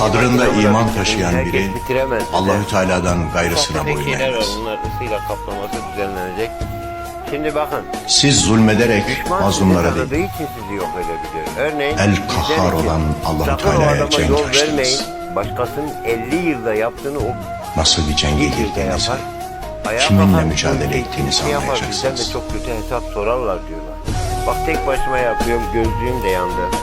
Sadrında iman taşıyan biri. Allahü Teala'dan gayrısına boyun eğmez. Kaplaması düzenlenecek. Şimdi bakın. Siz zulmederek mazlumlara değil. Örneğin El kahhar olan o Teala'ya cenk açtınız. Başkasının 50 yılda yaptığını o nasıl bir cenge girdiğinizi, kiminle mücadele ettiğinizi şey yapar, Bizden de anlayacaksınız. çok kötü hesap sorarlar diyorlar. Bak tek başıma yapıyorum. Gözlüğüm de yandı.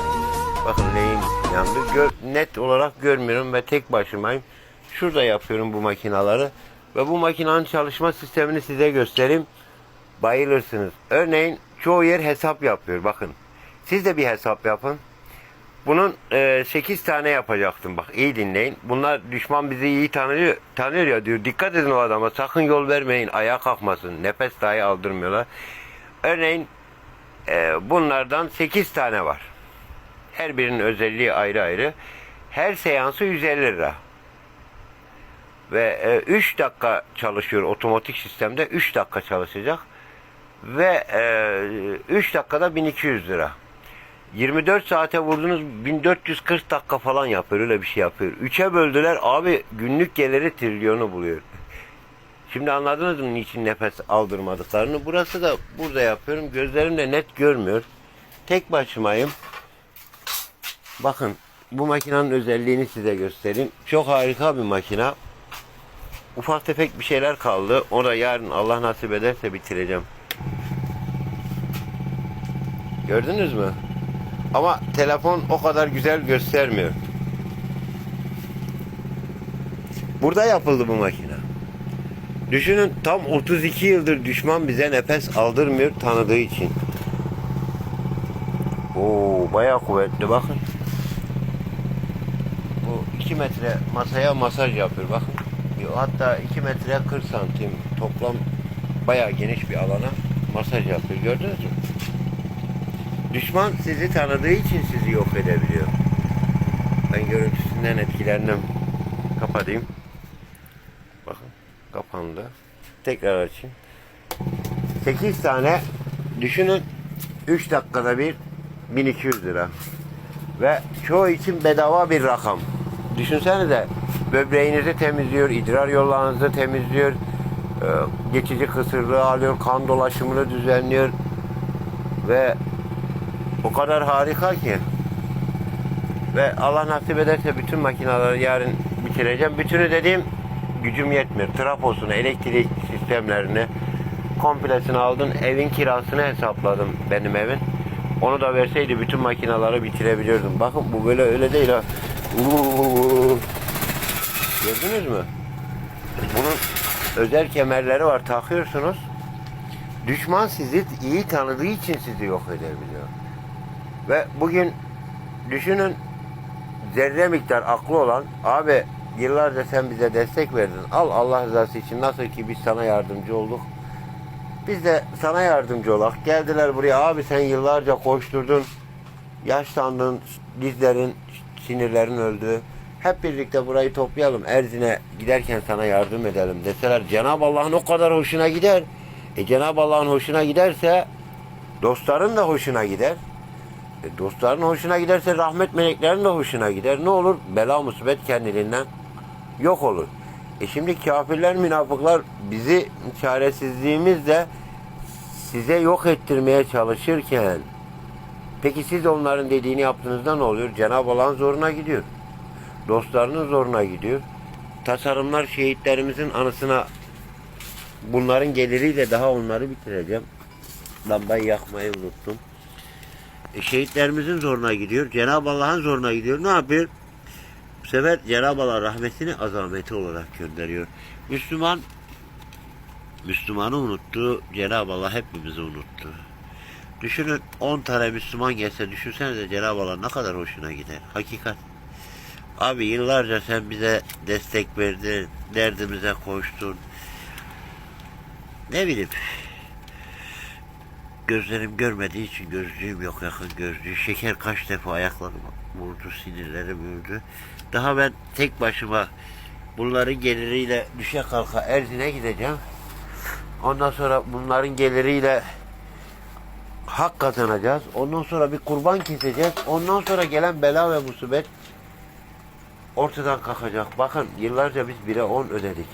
Bakın neyim yandı. Gö- net olarak görmüyorum ve tek başımayım. Şurada yapıyorum bu makinaları. Ve bu makinenin çalışma sistemini size göstereyim. Bayılırsınız. Örneğin çoğu yer hesap yapıyor. Bakın. Siz de bir hesap yapın. Bunun 8 tane yapacaktım bak iyi dinleyin. Bunlar düşman bizi iyi tanıyor, tanıyor ya diyor. Dikkat edin o adama sakın yol vermeyin ayağa kalkmasın. Nefes dahi aldırmıyorlar. Örneğin e, bunlardan 8 tane var. Her birinin özelliği ayrı ayrı. Her seansı 150 lira. Ve 3 dakika çalışıyor otomatik sistemde 3 dakika çalışacak. Ve 3 dakikada 1200 lira. 24 saate vurdunuz 1440 dakika falan yapıyor öyle bir şey yapıyor. 3'e böldüler abi günlük geliri trilyonu buluyor. Şimdi anladınız mı niçin nefes aldırmadıklarını? Burası da burada yapıyorum. Gözlerim de net görmüyor. Tek başımayım. Bakın bu makinenin özelliğini size göstereyim. Çok harika bir makina. Ufak tefek bir şeyler kaldı. O da yarın Allah nasip ederse bitireceğim. Gördünüz mü? Ama telefon o kadar güzel göstermiyor. Burada yapıldı bu makine. Düşünün tam 32 yıldır düşman bize nefes aldırmıyor tanıdığı için. Oo bayağı kuvvetli bakın. Bu 2 metre masaya masaj yapıyor bakın. Hatta 2 metre 40 santim toplam bayağı geniş bir alana masaj yapıyor gördünüz mü? Düşman sizi tanıdığı için sizi yok edebiliyor. Ben görüntüsünden etkilendim. Kapatayım. Bakın kapandı. Tekrar açayım. 8 tane düşünün 3 dakikada bir 1200 lira. Ve çoğu için bedava bir rakam. Düşünsenize böbreğinizi temizliyor, idrar yollarınızı temizliyor, e, geçici kısırlığı alıyor, kan dolaşımını düzenliyor ve o kadar harika ki. Ve Allah nasip ederse bütün makineleri yarın bitireceğim. Bütünü dediğim gücüm yetmiyor. Traposunu, elektrik sistemlerini komplesini aldın. Evin kirasını hesapladım benim evin. Onu da verseydi bütün makineleri bitirebilirdim. Bakın bu böyle öyle değil ha. Gördünüz mü? Bunun özel kemerleri var takıyorsunuz. Düşman sizi iyi tanıdığı için sizi yok edebiliyor. Ve bugün düşünün zerre miktar aklı olan abi yıllarca sen bize destek verdin. Al Allah rızası için nasıl ki biz sana yardımcı olduk. Biz de sana yardımcı olduk. Geldiler buraya abi sen yıllarca koşturdun. Yaşlandın, dizlerin, sinirlerin öldü. Hep birlikte burayı toplayalım. Erzin'e giderken sana yardım edelim deseler Cenab-ı Allah'ın o kadar hoşuna gider. E Cenab-ı Allah'ın hoşuna giderse dostların da hoşuna gider. E, dostların hoşuna giderse rahmet meleklerin de hoşuna gider. Ne olur? Bela musibet kendiliğinden yok olur. E şimdi kafirler, münafıklar bizi çaresizliğimizle size yok ettirmeye çalışırken peki siz onların dediğini yaptığınızda ne oluyor? Cenab-ı Allah'ın zoruna gidiyor. Dostlarının zoruna gidiyor. Tasarımlar şehitlerimizin anısına bunların geliriyle daha onları bitireceğim. Lambayı yakmayı unuttum. E, şehitlerimizin zoruna gidiyor. Cenab-ı Allah'ın zoruna gidiyor. Ne yapıyor? Bu sefer Cenab-ı Allah rahmetini azameti olarak gönderiyor. Müslüman Müslümanı unuttu. Cenab-ı Allah hepimizi unuttu. Düşünün 10 tane Müslüman gelse düşünsenize Cenab-ı Allah ne kadar hoşuna gider. Hakikat. Abi yıllarca sen bize destek verdin. Derdimize koştun. Ne bileyim. Gözlerim görmediği için gözlüğüm yok yakın gözlüğü. Şeker kaç defa ayaklarıma vurdu, sinirlerim vurdu. Daha ben tek başıma bunların geliriyle düşe kalka Erzin'e gideceğim. Ondan sonra bunların geliriyle hak kazanacağız. Ondan sonra bir kurban keseceğiz. Ondan sonra gelen bela ve musibet ortadan kalkacak. Bakın yıllarca biz 1'e 10 ödedik.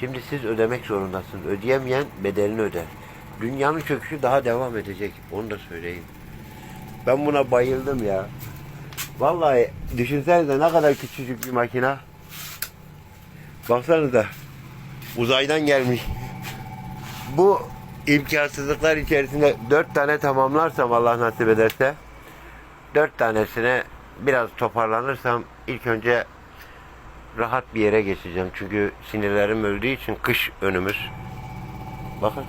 Şimdi siz ödemek zorundasınız. Ödeyemeyen bedelini öder. Dünyanın çöküşü daha devam edecek. Onu da söyleyeyim. Ben buna bayıldım ya. Vallahi düşünsenize ne kadar küçücük bir makina. Baksanıza. Uzaydan gelmiş. Bu imkansızlıklar içerisinde dört tane tamamlarsam Allah nasip ederse dört tanesine biraz toparlanırsam ilk önce rahat bir yere geçeceğim. Çünkü sinirlerim öldüğü için kış önümüz. Bakın.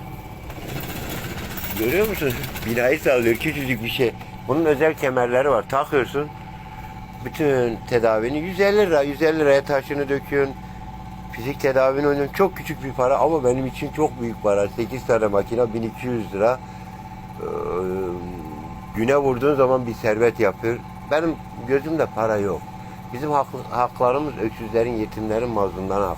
Görüyor musun? Binayı sallıyor küçücük bir şey. Bunun özel kemerleri var. Takıyorsun. Bütün tedavini 150 lira. 150 liraya taşını döküyorsun. Fizik tedavini oynuyorsun. Çok küçük bir para ama benim için çok büyük para. 8 tane makine 1200 lira. Ee, güne vurduğun zaman bir servet yapıyor. Benim gözümde para yok. Bizim hak, haklarımız öksüzlerin, yetimlerin mazlumdan hak.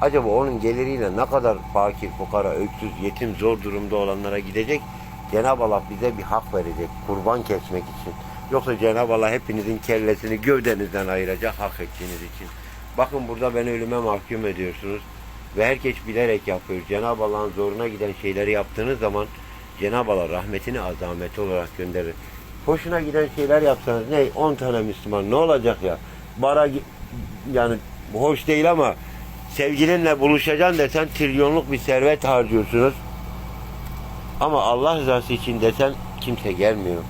Acaba onun geliriyle ne kadar fakir, fukara, öksüz, yetim, zor durumda olanlara gidecek? Cenab-ı Allah bize bir hak verecek kurban kesmek için. Yoksa Cenab-ı Allah hepinizin kellesini gövdenizden ayıracak hak ettiğiniz için. Bakın burada beni ölüme mahkum ediyorsunuz. Ve herkes bilerek yapıyor. Cenab-ı Allah'ın zoruna giden şeyleri yaptığınız zaman Cenab-ı Allah rahmetini azameti olarak gönderir. Hoşuna giden şeyler yapsanız ne 10 tane Müslüman ne olacak ya? Bara yani hoş değil ama sevgilinle buluşacaksın desen trilyonluk bir servet harcıyorsunuz. Ama Allah rızası için desen kimse gelmiyor.